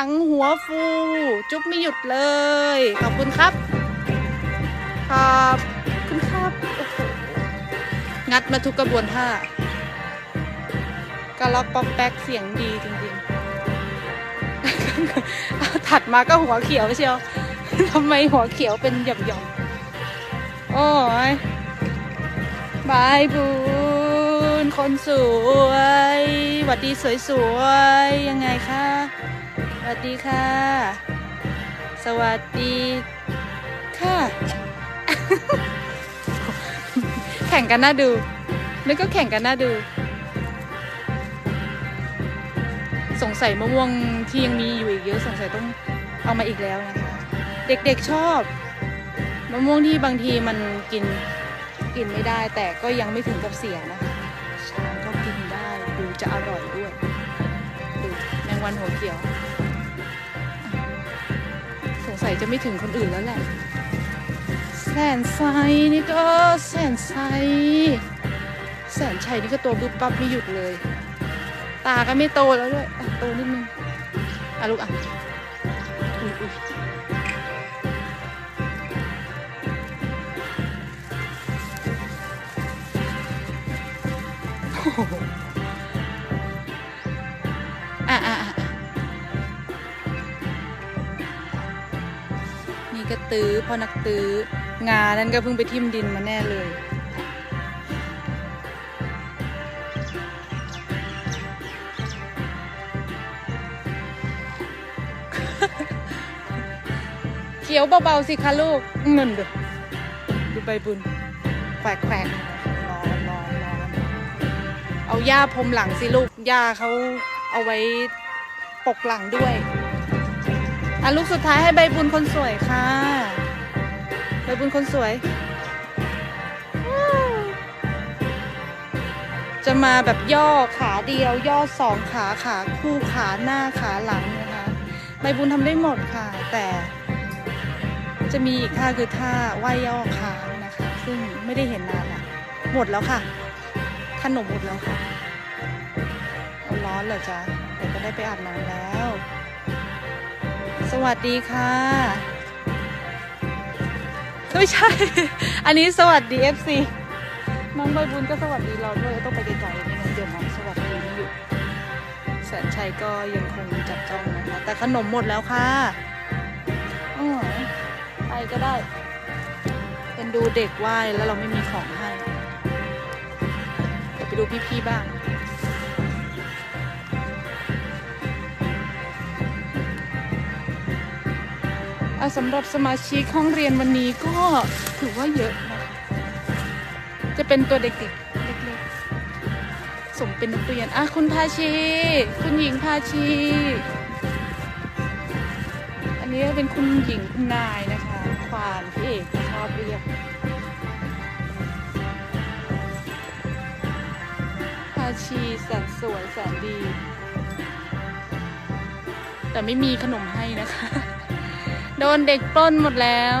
ลังหัวฟู จุ๊บไม่หยุดเลย ขอบคุณครับ ขอบคุณครับโอ้โหงัดมาทุกกระบวนท่ากระล็อกป๊อกแป๊กเสียงดีจริงๆ ถัดมาก็หัวเขียวเชียวทำไมหัวเขียวเป็นหย่อมๆ โอ้ยบายบุญคนสวยหวัดดีสวยๆ ยังไงคะ วัสดีค่ะ สวัสดีค่ะ แข่งกันน่าดู นึกก็แข่งกันน่าดู สงสัยมะม่วงที่ยังมีอยู่อีกเยอะสงสัยต้องเอามาอีกแล้วนะคะ เด็กๆชอบมะม่วงที่บางทีมันกินกินไม่ได้ แต่ก็ยังไม่ถึงกับเสียนะคะช้างก็กินได้ดูจะอร่อยด้วยดูแมงวันหัวเขียว สัยจะไม่ถึงคนอื่นแล้วแหละ แสนไซนี่ก็แสนไซแสนชัยนี่ก็ตัวบึบปั๊บไม่หยุดเลย ตาก็ไม่โตแล้วด้วยโตนิดนึงอะลูกอะ ก็ตื้อพ่อนักตื้องานั่นก็เพิ่งไปทิ่มดินมาแน่เลย เขียวเบาๆสิคะลูกเงินดูดูใบบุญแขวกแขวกร้อนร้อนร้อนเอาหญ้าพรมหลังสิลูกหญ้าเขาเอาไว้ปกหลังด้วยะลูกสุดท้ายให้ใบบุญคนสวยค่ะ ใบบุญคนสวย จะมาแบบย่อขาเดียว ย่อสองขาขาคู่ขาหน้าขาหลังนะคะ ใบบุญทำได้หมดค่ะ แต่จะมีอีกท่าคือท่าว่ายย่อค้างนะคะ ซึ่งไม่ได้เห็นนานละหมดแล้วค่ะ ขนมหมดแล้วค่ะ ร้อนเหรอจ๊ะเดี๋ยวก็ได้ไปอาบน้ำแล้ว วัสดีค่ะ ไม่ใช่ อันนี้สวัสดี FC น้องใบบุญก็สวัสดีเราด้วยต้องไปไกลๆไม่งั้นเดี๋ยวน้องสวัสดีไม่หยุดแสนชัยก็ยังคงจับจ้องนะคะ แต่ขนมหมดแล้วค่ะอ๋อไปก็ได้ เป็นดูเด็กไหว้แล้วเราไม่มีของให้เดี๋ยวไปดูพี่ๆบ้าง สำหรับสมาชิกห้องเรียนวันนี้ก็ถือว่าเยอะนะคะจะเป็นตัวเด็กๆเล็กๆสมเป็นนักเรียนอะคุณพาชี คุณหญิงพาชี อันนี้เป็นคุณหญิงคุณนายนะคะควานพี่เอกชอบเรียกพาชีแสนสวยแสนดี แต่ไม่มีขนมให้นะคะ โดนเด็กปล้นหมดแล้ว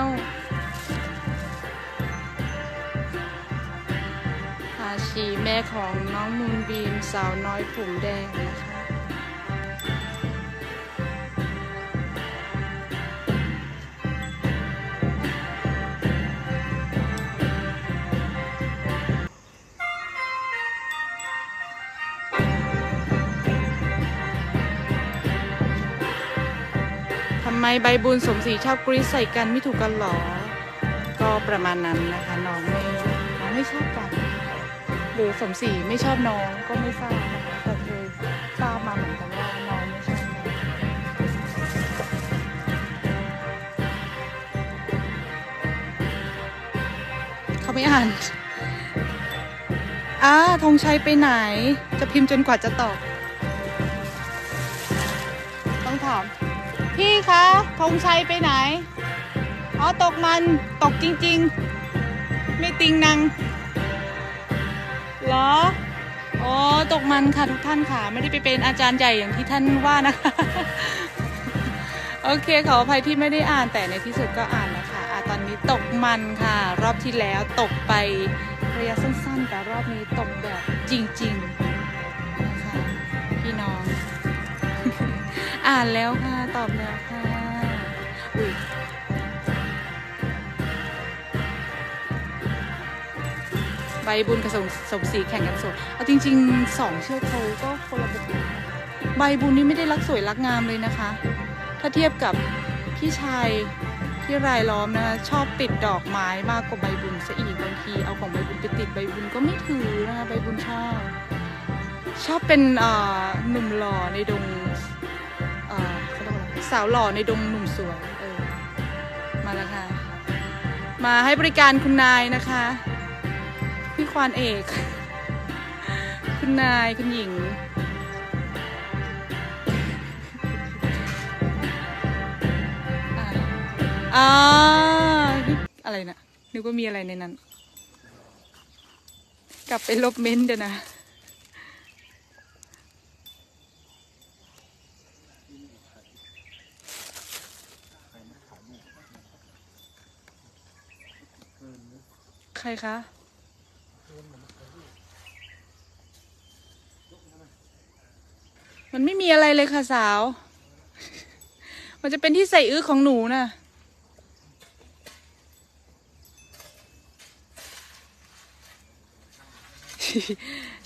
อาชีแม่ของน้องมูนบีมสาวน้อยผมแดงนะคะ ไมใบบุญสมศรีชอบกรีดใส่กันไม่ถูกกันหรอ ก็ประมาณนั้นนะคะน้องไม่น้องไม่ชอบกัน หรือสมศรีไม่ชอบน้องก็ไม่ทราบนะคะแต่เคยทราบมาเหมือนกันว่าน้องไม่ชอบเขาไม่อ่านอ่าธงชัยไปไหน จะพิมพ์จนกว่าจะตอบ ต้องถาม พี่คะธงชัยไปไหน อ๋อ ตกมัน ตกจริง ๆ ไม่ติงนัง เหรอ อ๋อ ตกมันค่ะทุกท่านค่ะ ไม่ได้ไปเป็นอาจารย์ใหญ่อย่างที่ท่านว่านะคะ โอเค ขออภัยที่ไม่ได้อ่านแต่ในที่สุดก็อ่านแล้วค่ะอะ ตอนนี้ตกมันค่ะ รอบที่แล้วตกไประยะสั้นๆ แต่รอบนี้ตกแบบจริง ๆ นะคะ พี่น้อง อ่านแล้วค่ะ ตอบแล้วค่ะอุ้ยใบบุญกับสมสมศรีแข่งกันสดเอาจริงๆสองเชือกเขาก็คนละแบบใบบุญนี่ไม่ได้รักสวยรักงามเลยนะคะ ถ้าเทียบกับพี่ชายที่รายล้อมนะคะชอบติดดอกไม้มากกว่าใบบุญซะอีกบางทีเอาของใบบุญไปติดใบบุญก็ไม่ถือนะคะใบบุญชอบ ชอบเป็นหนุ่มหล่อในดง สาวหล่อในดงหนุ่มสวยเออมาแล้วค่ะ มาให้บริการคุณนายนะคะ พี่ควานเอก คุณนายคุณหญิง อ่าอะไรนะนึกว่ามีอะไรในนั้น กลับไปลบเม้นต์เดี๋ยวนะ ใครคะ มันไม่มีอะไรเลยค่ะสาว มันจะเป็นที่ใส่อื้อของหนูน่ะ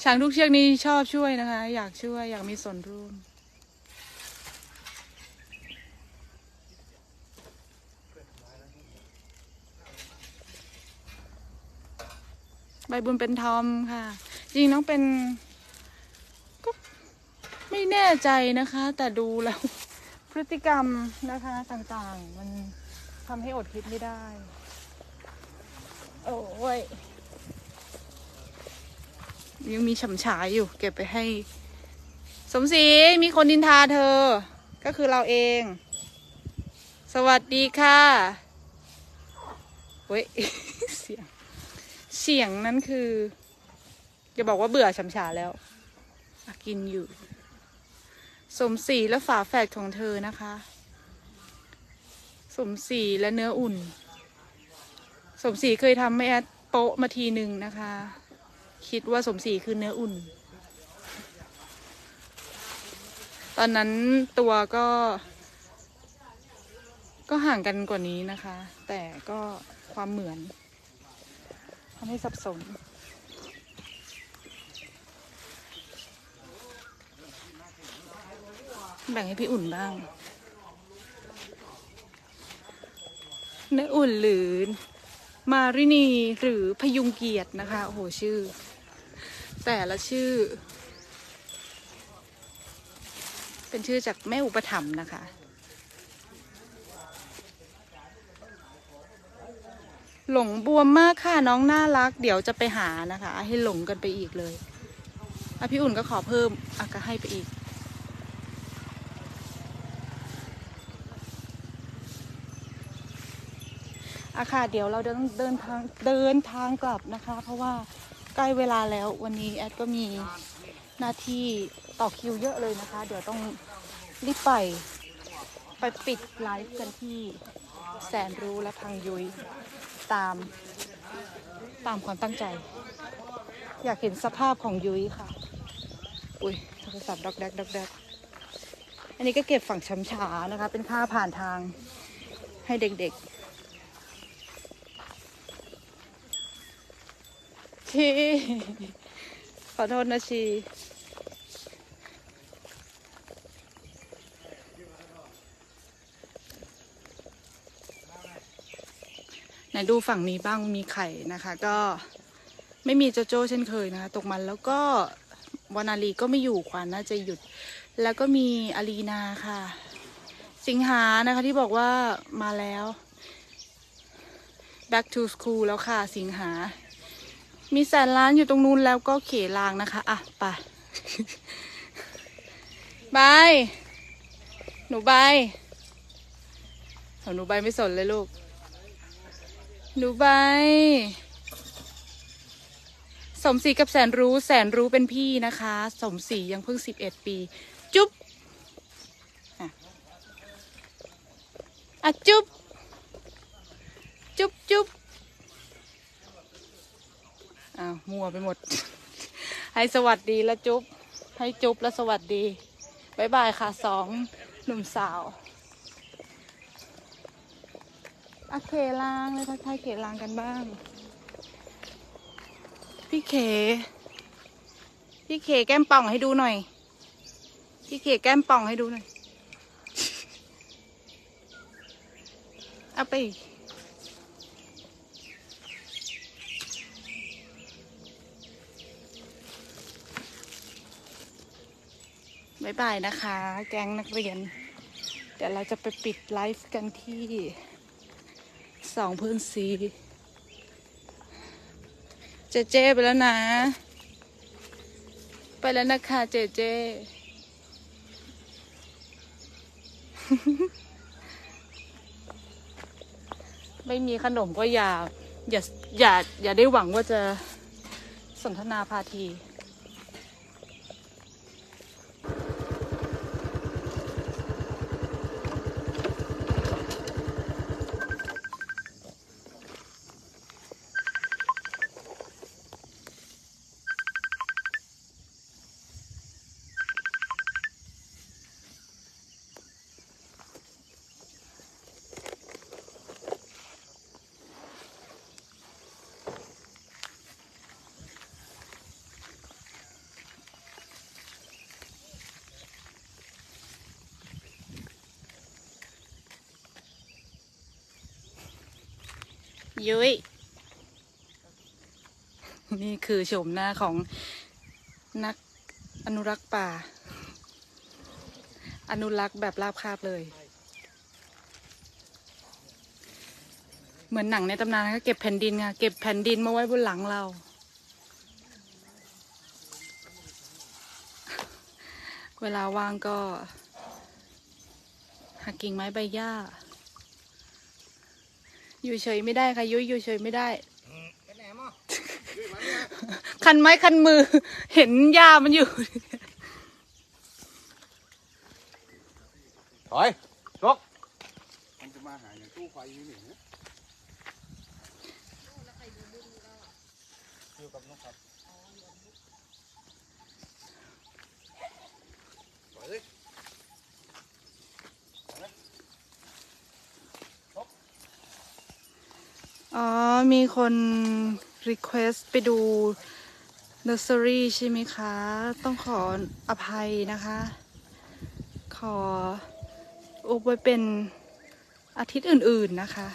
ช้างทุกเชือกนี้ชอบช่วยนะคะ อยากช่วยอยากมีส่วนร่วม บบุญเป็นทอมค่ะ จริงน้องเป็น ก็ไม่แน่ใจนะคะ แต่ดูแล้ว พฤติกรรมนะคะต่างๆ มันทำให้อดคิดไม่ได้ โอ้ยยังมีฉ่ำฉายอยู่ เก็บไปให้ สมศรีมีคนดินทาเธอ ก็คือเราเอง สวัสดีค่ะเว้ย เสียง เสียงนั้นคืออย่าบอกว่าเบื่อฉ่ำฉาแล้วกินอยู่ สมศรีและฝาแฝดของเธอนะคะ สมศรีและเนื้ออุ่น สมศรีเคยทำให้แอดโปะมาทีหนึ่งนะคะ คิดว่าสมศรีคือเนื้ออุ่น ตอนนั้นตัวก็ ก็ห่างกันกว่านี้นะคะ แต่ก็ความเหมือนำให้สับสน แบ่งให้พี่อุ่นบ้างเนื้ออุ่นหรือมารินีหรือพยุงเกียรตินะคะ โอ้โห ชื่อ แต่ละชื่อ เป็นชื่อจากแม่อุปถัมภ์นะคะ หลงบวมมากค่ะน้องน่ารัก เดี๋ยวจะไปหานะคะ ให้หลงกันไปอีกเลยอพี่อุ่นก็ขอเพิ่มอะก็ให้ไปอีกอะค่ะเดี๋ยวเราเดินเดินทางเดินทางกลับนะคะ เพราะว่าใกล้เวลาแล้ววันนี้แอดก็มีหน้าที่ต่อคิวเยอะเลยนะคะ เดี๋ยวต้องรีบไป ไปปิดไลฟ์กันที่แสนรู้และพังยุย ตาม ตามความตั้งใจ อยากเห็นสภาพของยุ้ยค่ะ อุ้ยโทรศัพท์ดอกแดกดอกแดกอันนี้ก็เก็บฝั่งช้ำฉานะคะ เป็นค่าผ่านทางให้เด็กๆชีขอโทษนะชี ไหนดูฝั่งนี้บ้างมีไข่นะคะ ก็ไม่มีโจโจ้เช่นเคยนะคะ ตกมันแล้วก็วานาลีก็ไม่อยู่ขวานน่าจะหยุด แล้วก็มีอารีนาค่ะ สิงหานะคะที่บอกว่ามาแล้ว back to school แล้วค่ะ สิงหา มีแสนล้านอยู่ตรงนู้นแล้วก็เขลางนะคะ อะไปบายหนูบายหนูบายไม่สนเลยลูก หนูใบ สมศรีกับแสนรู้แสนรู้เป็นพี่นะคะ สมศรียังเพิ่งสิบเอ็ดปี จุ๊บอะจุ๊บ จุ๊บจุ๊บอ้าวมัวไปหมด ให้สวัสดีแล้วจุ๊บ ให้จุ๊บแล้วสวัสดีบายบายค่ะสองหนุ่มสาว อะเคลางเลยทักทายเขลางกันบ้าง พี่เข พี่เขแก้มป่องให้ดูหน่อย พี่เขแก้มป่องให้ดูหน่อยเอาไปอีกบายบายนะคะ แก๊งนักเรียน เดี๋ยวเราจะไปปิดไลฟ์กันที่ สองพื้นสีเจเจไปแล้วนะ ไปแล้วนะคะเจเจไม่มีขนมก็อย่า อย่าอย่าอย่าได้หวังว่าจะสนทนาพาที ยุ้ยนี่คือโฉมหน้าของนักอนุรักษ์ป่า อนุรักษ์แบบราบคาบเลย เหมือนหนังในตำนานนะคะเก็บแผ่นดินค่ะเก็บแผ่นดินมาไว้บนหลังเรา เวลาว่างก็หักกิ่งไม้ใบหญ้า อยู่เฉยไม่ได้ค่ะยุ้ยอยู่เฉยไม่ได้คันไม้คันมือ เห็นหญ้ามันอยู่ ถอยชกมันจะมาหาอย่างตู้ไฟนี่หนึ่งอยู่กับนกครับถอยเลย มีคนรีเควสไปดูเนอร์เซอรี่ใช่ไหมคะ ต้องขออภัยนะคะ ขออุบไว้เป็นอาทิตย์อื่นๆนะคะ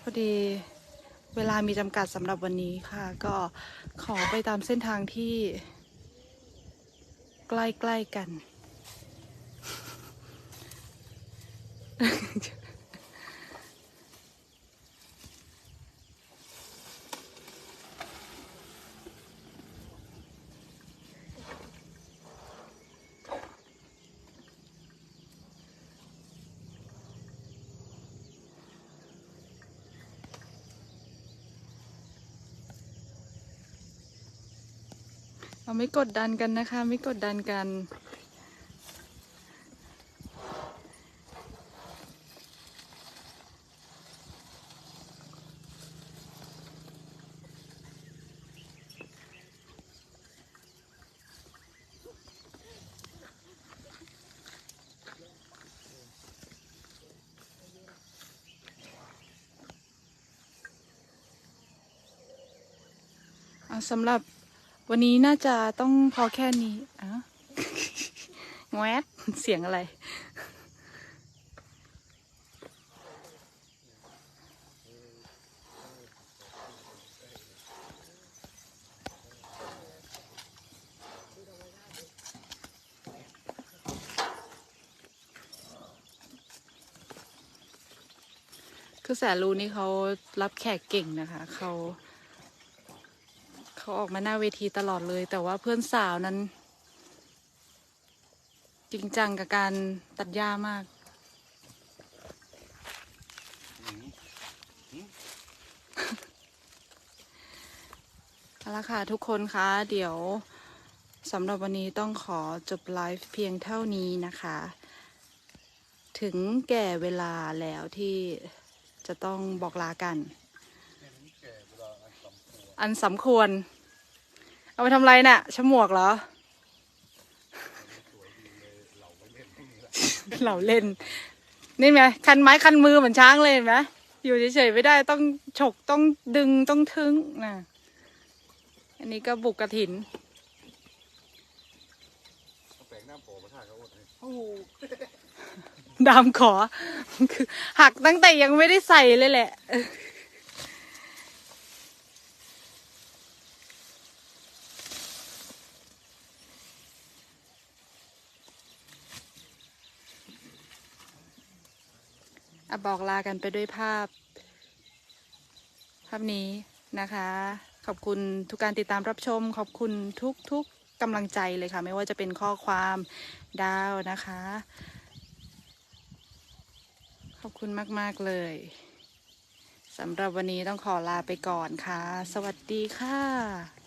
พอดีเวลามีจำกัดสำหรับวันนี้ค่ะ ก็ขอไปตามเส้นทางที่ ใกล้ ๆ กัน ไม่กดดันกันนะคะ ไม่กดดันกันอะสำหรับ วันนี้น่าจะต้องพอแค่นี้อะแวดเสียงอะไร คือแสนรู้นี่เขารับแขกเก่งนะคะ เขา เขาออกมาหน้าเวทีตลอดเลย แต่ว่าเพื่อนสาวนั้น จริงจังกับการตัดหญ้ามาก เอาละค่ะทุกคนคะเดี๋ยวสำหรับวันนี้ต้องขอจบไลฟ์เพียงเท่านี้นะคะ ถึงแก่เวลาแล้วที่จะต้องบอกลากัน อันสมควร เอาไปทำอะไรน่ะฉมวกเหรอ เราเล่น นี่ไหมคันไม้คันมือเหมือนช้างเลยเห็นไหมอยู่เฉยๆไม่ได้ต้องฉกต้องดึงต้องทึงนะอันนี้ก็บุกกระถินเอาแปลงหน้าโปมาท่าเขาอดเลยโอ้โหดามขอ คือหักตั้งแต่ยังไม่ได้ใส่เลยแหละ อบอกลากันไปด้วยภาพ ภาพนี้นะคะ ขอบคุณทุกการติดตามรับชม ขอบคุณทุกทุกๆกำลังใจเลยค่ะ ไม่ว่าจะเป็นข้อความดาวนะคะ ขอบคุณมาก ๆ เลยสำหรับวันนี้ต้องขอลาไปก่อนค่ะ สวัสดีค่ะ